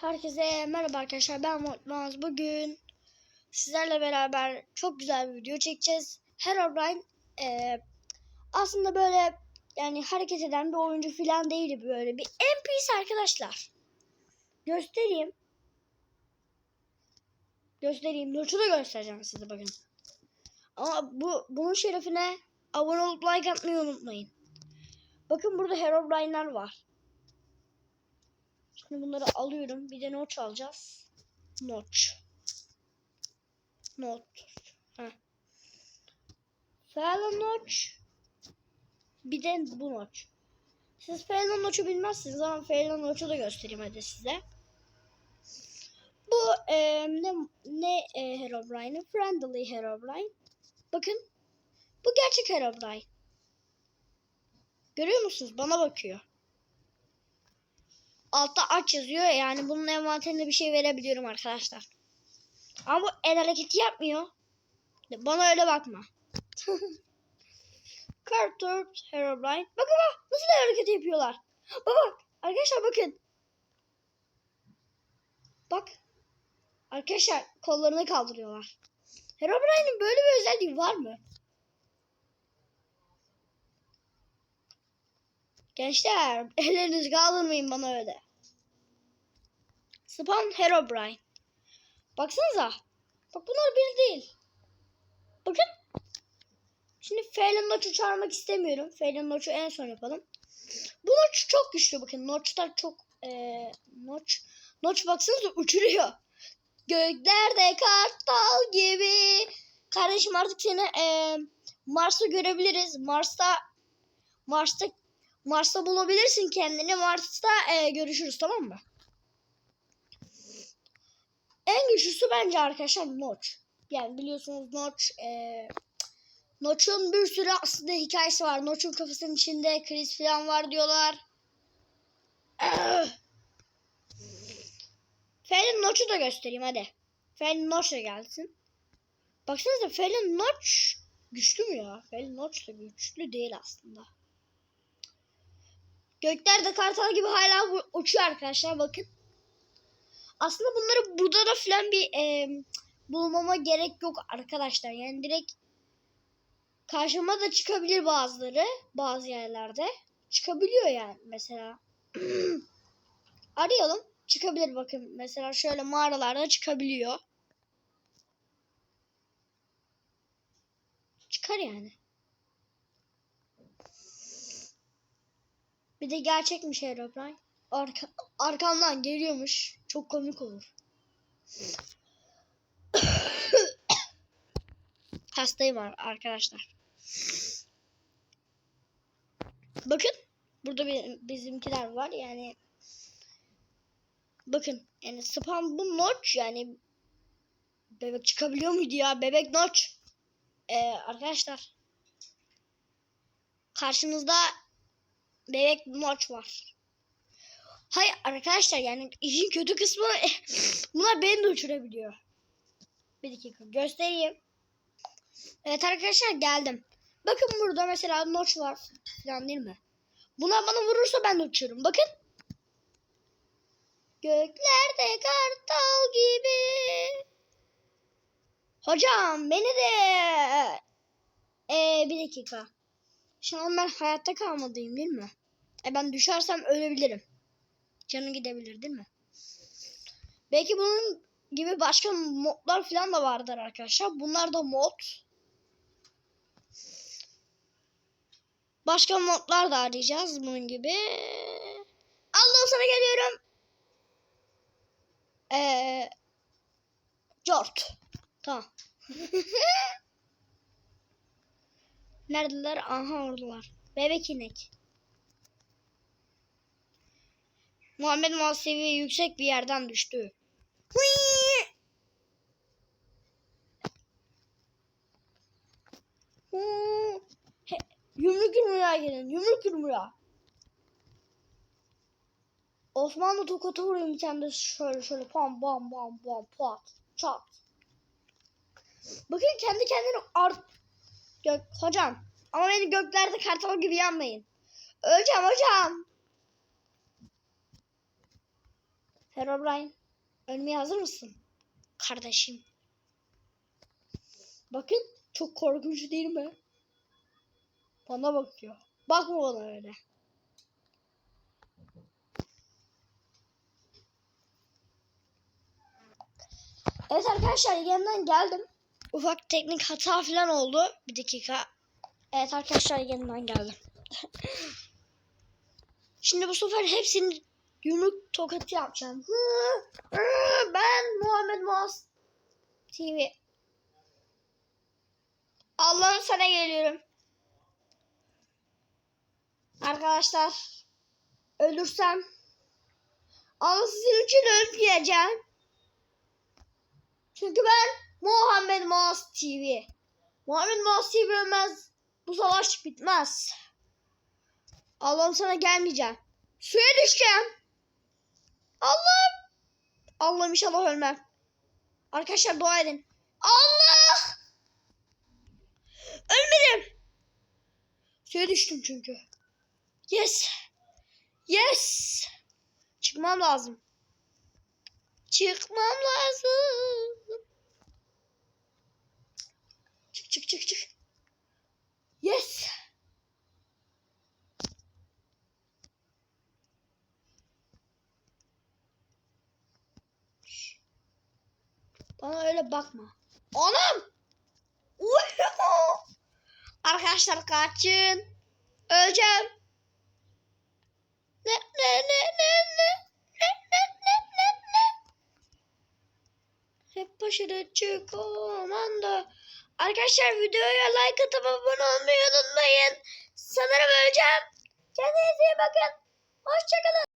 Herkese merhaba arkadaşlar ben Mutmaz. Bugün sizlerle beraber çok güzel bir video çekeceğiz. Herobrine eee, aslında böyle yani hareket eden bir oyuncu falan değil böyle bir NPC arkadaşlar. Göstereyim. Göstereyim. Nurç'u da göstereceğim size bakın. Ama bu bunun şerefine abone olup like atmayı unutmayın. Bakın burada Herobrine'ler var. Şimdi bunları alıyorum. Bir de notch alacağız. Notch. Not. Heh. Falan notch. Bir de bu notch. Siz falan notch'u bilmezsiniz ama falan notch'u da göstereyim hadi size. Bu e, ne, ne e, Herobrine? Friendly Herobrine. Bakın. Bu gerçek Herobrine. Görüyor musunuz? Bana bakıyor. Altta aç yazıyor yani bunun envanterine bir şey verebiliyorum arkadaşlar. Ama bu el hareketi yapmıyor. Bana öyle bakma. Carter Herobrine. Bakın bak nasıl el hareketi yapıyorlar. Bak arkadaşlar bakın. Bak. Arkadaşlar kollarını kaldırıyorlar. Herobrine'in böyle bir özelliği var mı? Gençler ellerinizi kaldırmayın bana öyle. Spawn Herobrine. Baksanıza. Bak bunlar bir değil. Bakın. Şimdi Phelan Notch'u çağırmak istemiyorum. Phelan Notch'u en son yapalım. Bu Notch çok güçlü bakın. Notch'lar çok ee, Notch. Notch baksanıza uçuruyor. Göklerde kartal gibi. Kardeşim artık seni ee, Mars'ta görebiliriz. Mars'ta Mars'ta Mars'ta bulabilirsin kendini. Mars'ta e, görüşürüz tamam mı? En güçlüsü bence arkadaşlar Notch. Yani biliyorsunuz Notch e, Notch'un bir sürü aslında hikayesi var. Notch'un kafasının içinde kriz falan var diyorlar. Felin Notch'u da göstereyim hadi. Felin Notch da gelsin. Baksanıza Felin Notch güçlü mü ya? Felin Notch da güçlü değil aslında. Göklerde kartal gibi hala uçuyor arkadaşlar bakın. Aslında bunları burada da filan bir e, bulmama gerek yok arkadaşlar. Yani direkt karşıma da çıkabilir bazıları bazı yerlerde. Çıkabiliyor yani mesela. Arayalım. Çıkabilir bakın. Mesela şöyle mağaralarda çıkabiliyor. Çıkar yani. Bir de gerçekmiş Herobrine. Arka, arkamdan geliyormuş. Çok komik olur. Hastayım ar- arkadaşlar. Bakın. Burada bizimkiler var yani. Bakın. Yani spam bu notch yani. Bebek çıkabiliyor muydu ya? Bebek notch. Ee, arkadaşlar. Karşınızda bebek notch var. Hayır arkadaşlar yani işin kötü kısmı bunlar beni de uçurabiliyor. Bir dakika göstereyim. Evet arkadaşlar geldim. Bakın burada mesela notch var falan değil mi? Buna bana vurursa ben de uçuyorum. Bakın. Göklerde kartal gibi. Hocam beni de ee, bir dakika. Şu an ben hayatta kalmadayım değil mi? E ben düşersem ölebilirim. Canım gidebilir değil mi? Belki bunun gibi başka modlar falan da vardır arkadaşlar. Bunlar da mod. Başka modlar da arayacağız bunun gibi. Allah sana geliyorum. Eee Jort. Tamam. Neredeler? Aha oradalar. Bebek inek. Muhammed Muhasevi yüksek bir yerden düştü. He- Yumruk yumruğa gelin. Yumruk yumruğa. Osmanlı tokatı vurayım sen de şöyle şöyle pam pam pam pam pat çat. Bakın kendi kendine art Gök hocam ama beni göklerde kartal gibi yanmayın. Öleceğim hocam. Herobrine ölmeye hazır mısın? Kardeşim. Bakın çok korkunç değil mi? Bana bakıyor. Bakma bana öyle. Evet arkadaşlar yeniden geldim. Ufak teknik hata falan oldu. Bir dakika. Evet arkadaşlar yeniden geldim. Şimdi bu sefer hepsini yumruk tokatı yapacağım. Ben Muhammed Muaz TV. Allah'ın sana geliyorum. Arkadaşlar ölürsem ama sizin için ölmeyeceğim. Çünkü ben Muhammed Muaz TV. Muhammed Muaz TV ölmez. Bu savaş bitmez. Allah'ım sana gelmeyeceğim. Suya düşeceğim. Allah'ım. Allah'ım inşallah ölmem. Arkadaşlar dua edin. Allah. Ölmedim. Suya düştüm çünkü. Yes. Yes. Çıkmam lazım. Çıkmam lazım. Çık çık çık çık. Yes. Şş. Bana öyle bakma. Anam! Arkadaşlar kaçın. Öleceğim. Ne ne ne ne ne ne ne ne ne ne Hep başarı çık komando. Arkadaşlar videoya like atıp abone olmayı unutmayın. Sanırım öleceğim. Kendinize iyi bakın. Hoşçakalın.